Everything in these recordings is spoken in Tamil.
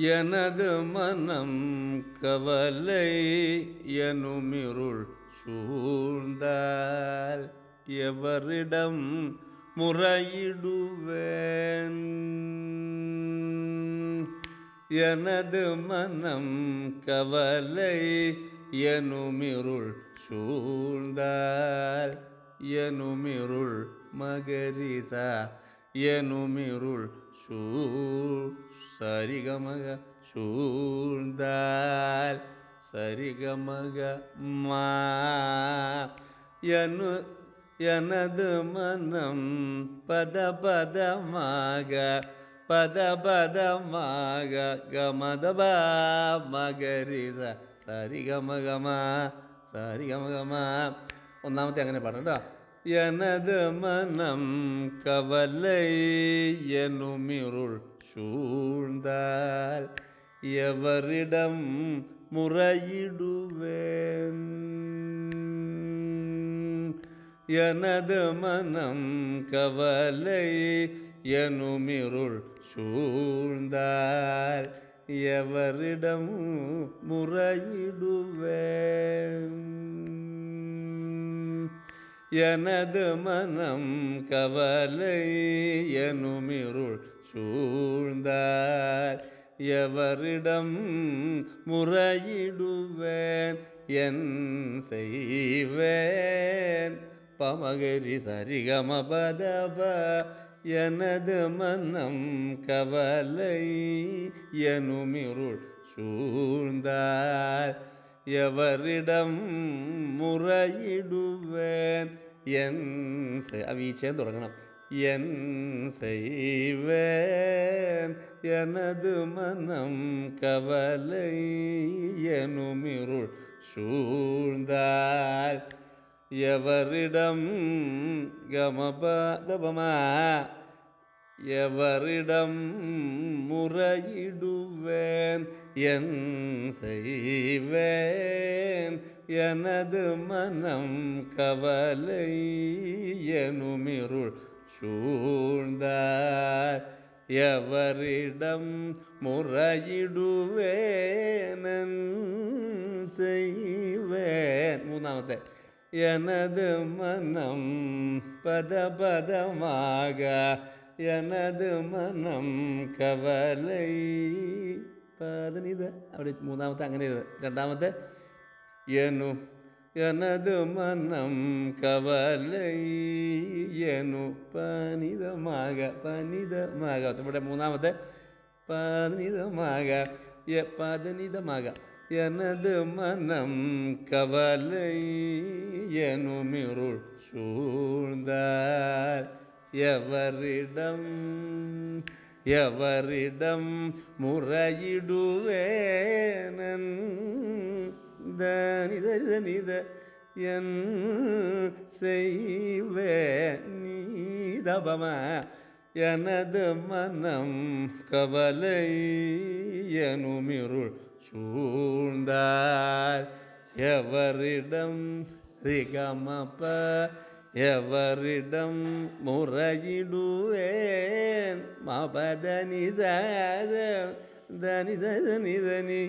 எனது மனம் கவலை எனுமிருள் சூழ்ந்தால் எவரிடம் முறையிடுவேன்? எனது மனம் கவலை எனுமிருள் சூழ்ந்தால் எனுமிருள் மகரிசா எனுமிருள் சூழ் சரிகமக சூழ்ந்தால் சரிகமக மா எனு எனது மனம் பத பதமாக பத பதமாக கமதப മകരിസ സരി ഗമ ഗമ സരി ഗമ ഗമ ഒന്നാമത്തെ അങ്ങനെ പാടാം കേട്ടോ எனது மனம் கவலை எனுமிருள் சூழ்ந்தால் எவரிடம் முறையிடுவேன்? எனது மனம் கவலை எனுமிருள் சூழ்ந்தால் எவரிடம் முறையிடுவேன்? எனது மனம் கவலை எனுமிருள் சூழ்ந்தார். எவரிடம் முறையிடுவேன் என் செய்வேன். பமகரி சரிகமபதப எனது மனம் கவலை எனுமிருள் சூழ்ந்தார். எவரிடம் முறையிடுவேன் என் அவீச்சேன் அவீச்சேன்னு தொடங்கணும். என் செய்வேன் எனது மனம் கவலை எனுமிருள் சூழ்ந்தால் எவரிடம் கமபதபமா எவரிடம் முறையிடுவேன் என் செய்வேன் எனது மனம் கவலை எனுமிருள் சூழ்ந்தார் எவரிடம் முறையிடுவேனன் செய்வேன் மூணாமத்தை எனது மனம் பதபதமாக எனது மனம் കവലൈ പതിനിത് അവിടെ മൂന്നാമത്തെ അങ്ങനെ രണ്ടാമത്തെ എനു எனது மனம் கவலை எனு பனிதமாக பனிதமாக ஒத்தப்பட்ட மூணாவது. பனிதமாக எ பதனிதமாக எனது மனம் கவலை எனுமிருள் சூழ்ந்தார். எவரிடம் எவரிடம் முறையிடுவேனன்? தனித நித என் செய்வே நீதபம எனது மனம் கவலை எனுமிருள் சூழ்ந்தார். எவரிடம் ரிகமப எவரிடம் முறையிடுவேன். மபதனி சாத தனி சனி தனி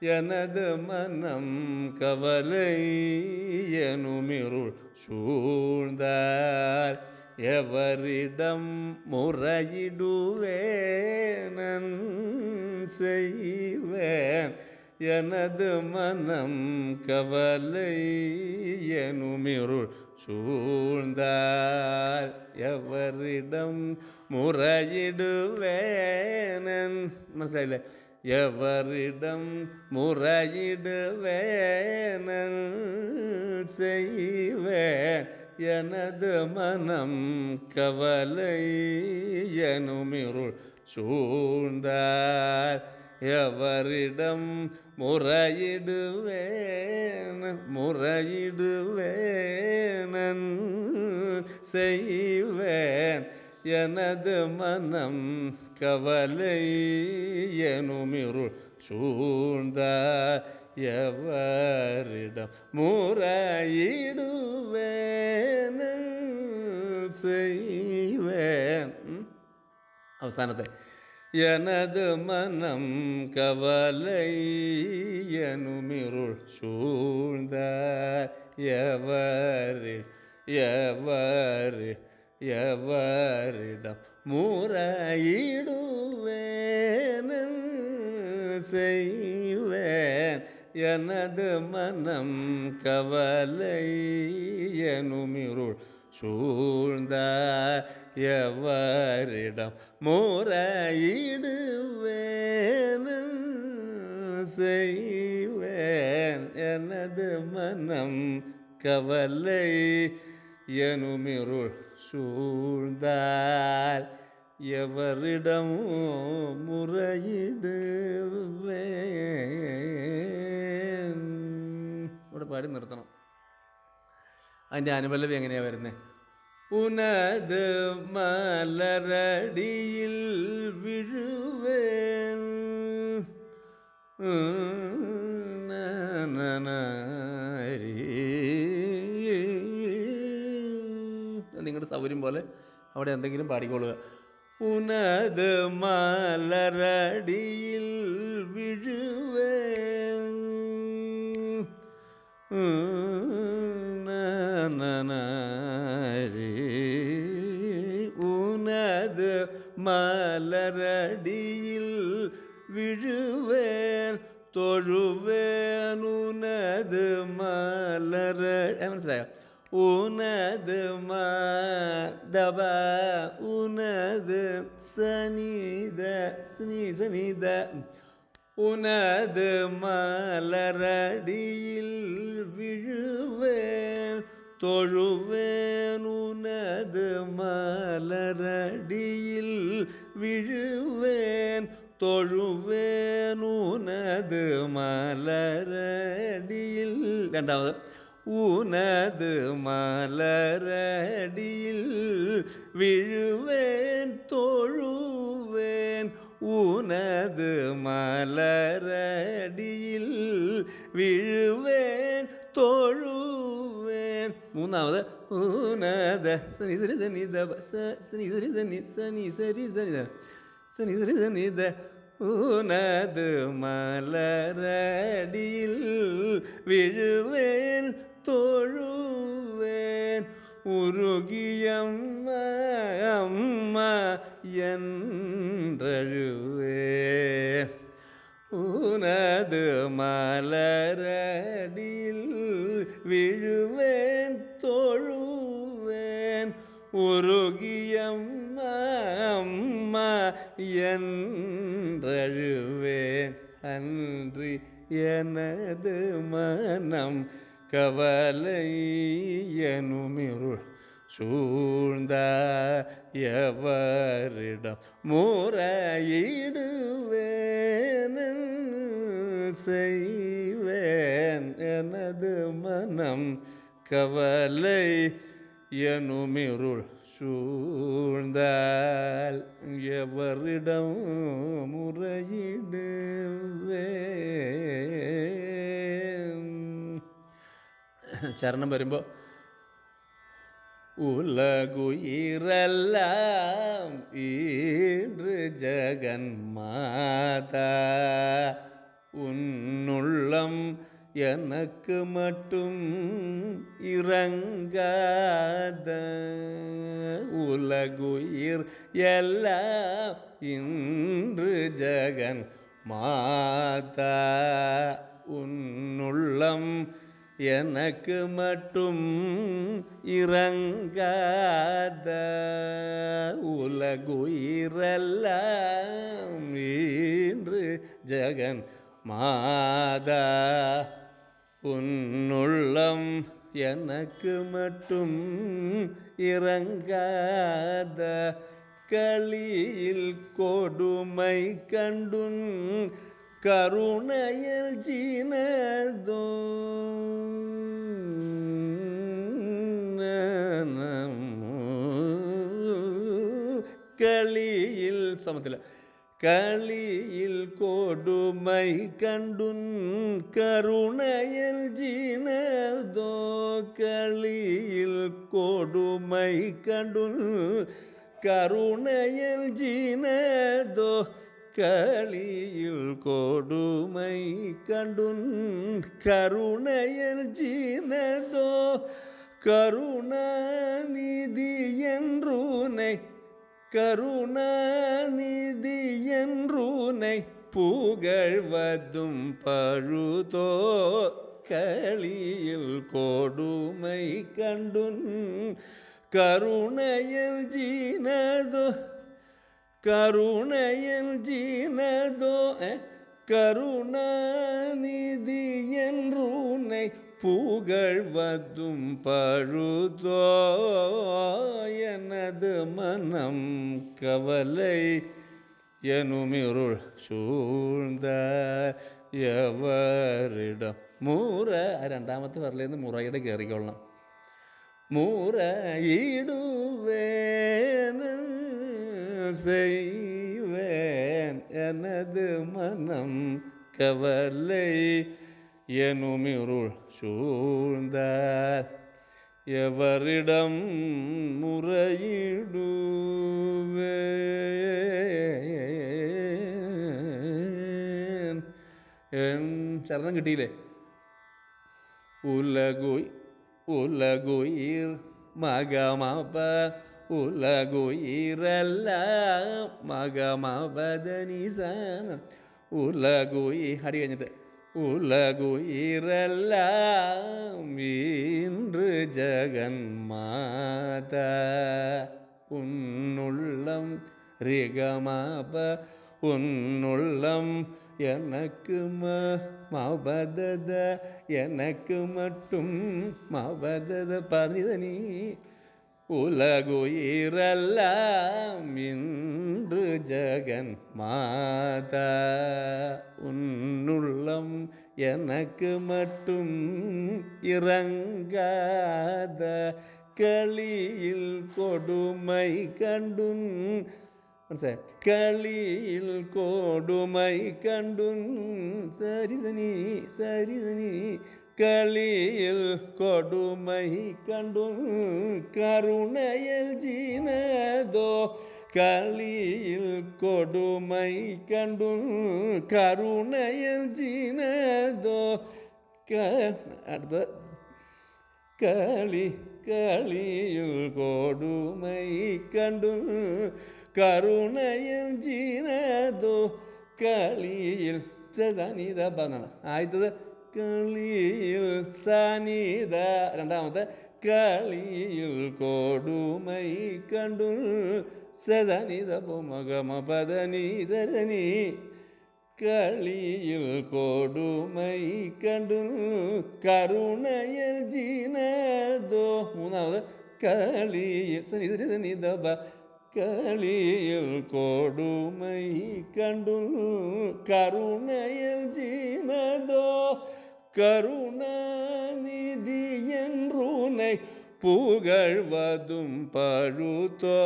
எனது மனம் கவலை எனுமிருள் சூழ்ந்தார். எவரிடம் முறையிடுவேனன் செய்வேன். எனது மனம் கவலை எனுமிருள் சூழ்ந்தால் எவரிடம் முறையிடுவேனன். மனசில் எவரிடம் முறையிடுவேன் செய்வேன் எனது மனம் கவலை எனுமிருள் சூழ்ந்தார். எவரிடம் முறையிடுவேன் முறையிடுவேன் செய்வேன் எனது மனம் கவலை எனுமிருள் சூழ்ந்த எவரிடம் முறையிடுவேன் செய்வேன். அவசானத்தை. எனது மனம் கவலை எனுமிருள் சூழ்ந்த எவரி எவரி எவரிடம் முறையிடுவேன் செய்வேன். எனது மனம் கவலை எனுமிருள் சூழ்ந்த எவரிடம் முறையிடுவேன் செய்வேன். எனது மனம் கவலை எனுமிருள் சூழ்ந்தால் எவரிடம் മുറയിടുവേൻ ഇവിടെ പാടി നിർത്തണം അതിൻ്റെ അനുപല്ലവി എങ്ങനെയാ വരുന്നത് ഉനത് മലരടിയിൽ വിഴുവേൻ നിങ്ങളുടെ സൗകര്യം പോലെ അവിടെ എന്തെങ്കിലും പാടിക്കൊള്ളുക ഉനത് മലരടിയിൽ വിഴുവേ ഉനത് മലരടിയിൽ വിഴുവേൻ തൊഴുവേനുനത് മലര മനസ്സിലായോ? உனது மாதவ உனது சனித ஸ்னீ சனித உனது மலரடியில் விழுவேன் தொழுவேன். உனது மலரடியில் விழுவேன் தொழுவேன். உனது மலரடியில். ரெண்டாவது உனது மலரடியில் விழுவேன் தொழுவேன். உனது மலரடியில் விழுவேன் தொழுவேன். மூணாவது உனத சனி சரி சனி சனி சரி சனி சனி சரி சனி சனி சரி சனி உனது மலரடியில் விழுவேன் தொழுவேன். உருகியம்ம அம்ம என்றழுவே உனது மலரடில் விழுவேன் தொழுவேன். உருகியம்ம அம்ம என்றழுவேன். அன்றி எனது மனம் கவலை எனுமிருள் சூழ்ந்த எவரிடம் முறையிடுவேன் செய்வேன் எனது மனம் கவலை எனுமிருள் சூழ்ந்தால் எவரிடம் முறையிடுவேன். ചരണം വരുമ്പോൾ உலகுயிரெல்லாம் ஈன்று ஜெகன்மாதா உன்னுள்ளம் எனக்கு மட்டும் இறங்காத உலகுயிர் எல்லாம் இன்று ஜெகன் மாதா உன்னுள்ளம் எனக்கு மட்டும் இறங்காத உலகுயிரெல்லாம் இன்று ஜெகன் மாதா. உன்னுள்ளம் எனக்கு மட்டும் இறங்காத களியில் கொடுமை கண்டுன் கருணையல் ஜீனதோ களியில் சமத்தில் களியில் கொடுமை கண்டுன் கருணையல் ஜீனதோ களியில் கொடுமை கண்டுன் கருணையல் ஜீனதோ களியில் கொடுமை கண்டுன் கருணையல் ஜீனதோ கருணாநிதி என்றுனை கருணாநிதி என்றுனை புகழ்வதும் பழுதோ களியில் கொடுமை கண்டுன் கருணையல் ஜீனதோ கருணையல் ஜீனதோ அஹ், கருணாநிதி என்றுனை புகழ்வதும் பழுதோ எனது மனம் கவலை எனுமிருள் சூழ்ந்த എവരിടം മൂറ ആ രണ്ടാമത്തെ വരലേന്ന് മുറയുടെ കയറിക്കൊള്ളണം മുറയിടുവേൻ செய்வேன் எனது மனம் கவலை எனுமிருள் சூழ்ந்தார். எவரிடம் முறையிடுவே சரணம் கிட்டியிலே உலகுய் உலகுயிர் மகமாப்ப உலகுயிரல்ல மகமவதனிசன உலகுயி அடி கழிஞ்சிட்டு உலகுயிரல்லாம் இன்று ஜெகன் மாதா உன்னுள்ளம் ரிகமாப உன்னுள்ளம் எனக்கு மபதத எனக்கு மட்டும் மபதத பதிதனி உலகுயிரெல்லாம் இன்று ஜெகன் மாதா. உன்னுள்ளம் எனக்கு மட்டும் இறங்காத களியில் கொடுமை கண்டுன் களியில் கொடுமை கண்டுன் சரி சனி சரி சனி കളിയിൽ കൊടുമൈ കണ്ടു കരുണയിൽ ജീനദോ കളിയിൽ കൊടുമൈ കണ്ടു കരുണയിൽ ജീനദോ കളി കളിയിൽ കൊടുമൈ കണ്ടു കരുണയിൽ ജീനദോ കളിയിൽ ചേതാ നീതാ പറഞ്ഞ ആയിട്ട് കളിയിൽ സനിത രണ്ടാമത്തെ കളിയിൽ കൊടുമൈ കണ്ടു സദനിത മകമ പദനി സദനി കളിയിൽ കൊടുമൈ കണ്ടു കരുണയൽ ജീനതോ മൂന്നാമത് കളിയിൽ സനിതനിതബ கலியில் கொடுமை கண்டுல் கருணையில் ஜீனதோ கருணாநிதி என்றுனை புகழ்வதும் பழுத்தோ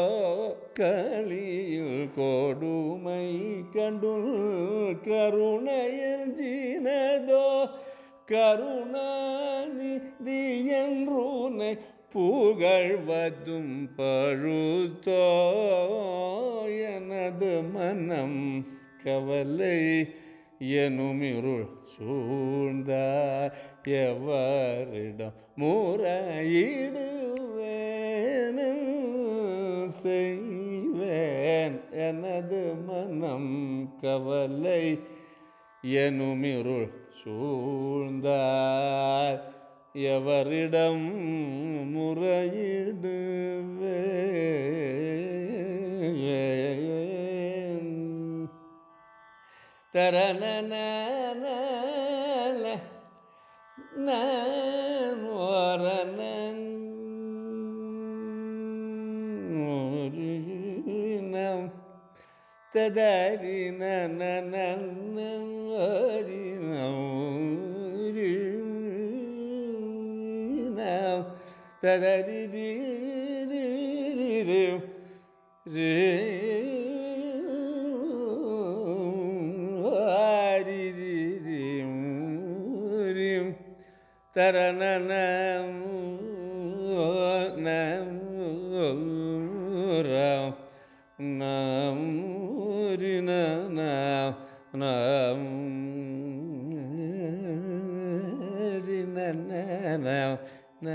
கலியில் கொடுமை கண்டுல் கருணையில் ஜீனதோ கருணாநிதி என்றுனை புகழ்வதும் பழுத்தோ எனது மனம் கவலை எனுமிருள் சூழ்ந்தார். எவரிடம் முறையிடுவேனும் செய்வேன் எனது மனம் கவலை எனுமிருள் சூழ்ந்தார். எவரிடம் முறையிடுவேன் தரணன நான் ஓரணம் ததாரி ததரி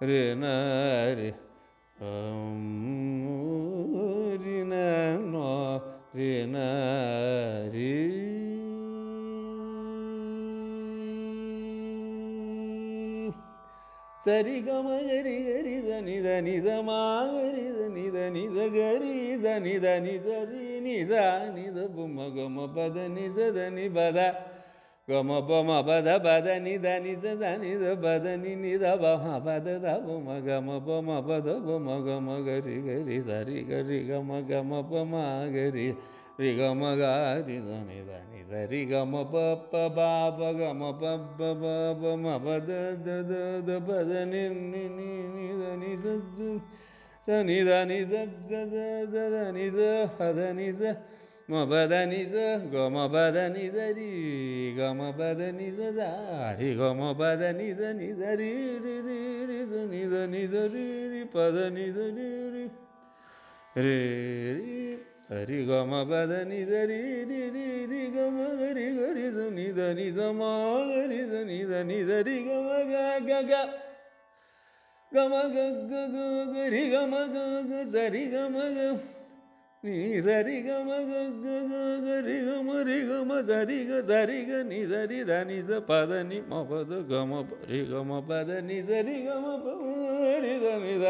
Renare Renare Renare சரிகமகரி ஹரிதனித நிதமாக சகரி தனி தனி சரி நிசா நித பும கம பத நிச தனி பத கம பம பத பத நித நிச தனி த பத நி நித பம பத த பும கம பம பத பும கம கரி கரி சரி கரி கம கம பம கரி ரி கம கரி தனி தனி சரி கம ப ப ப ப கம ப ப ப ப ம பத த த த பத நி நி நி நி த நி த த த நி த நி த த த த த நி த பத நி த ம பத நி த க ம பத நி த ரி க ம பத நி த த ரி க ம பத நி த நி த ரி ரி ரி ரி த நி த நி த ரி ரி பத நி த ரி ரி கரி கரி சரி கம நீ சரி கம கம ரி கம சரி க சரி க நீ சரி த நி ச பத நி ம பத கம ரி கம பத நி சரி கம ப ரி த நி த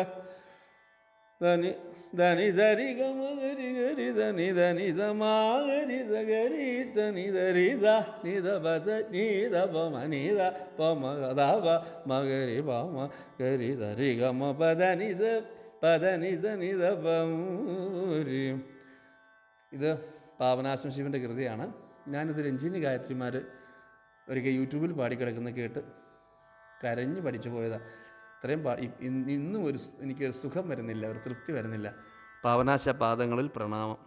దని దని సరి గమ గరి గరి దని దని సమా గరి ద గరి దని దరి ద ని ద బ స ని ద ప మ ని ద ప మ గ ద ప మ గరి ప మ గరి సరి గమ ప ద ని స പ ద നി സ നി ത പ രി ഇത് പാവനാശം ശിവൻ്റെ കൃതിയാണ് ഞാനിത് രഞ്ജിനി ഗായത്രിമാർ ഒരിക്കൽ യൂട്യൂബിൽ പാടിക്കിടക്കുന്ന കേട്ട് കരഞ്ഞ് പഠിച്ചു പോയതാണ് ഇത്രയും പാ ഇന്ന് ഒരു എനിക്കൊരു സുഖം വരുന്നില്ല ഒരു തൃപ്തി വരുന്നില്ല. പാവനാശ പാദങ്ങളിൽ പ്രണാമം.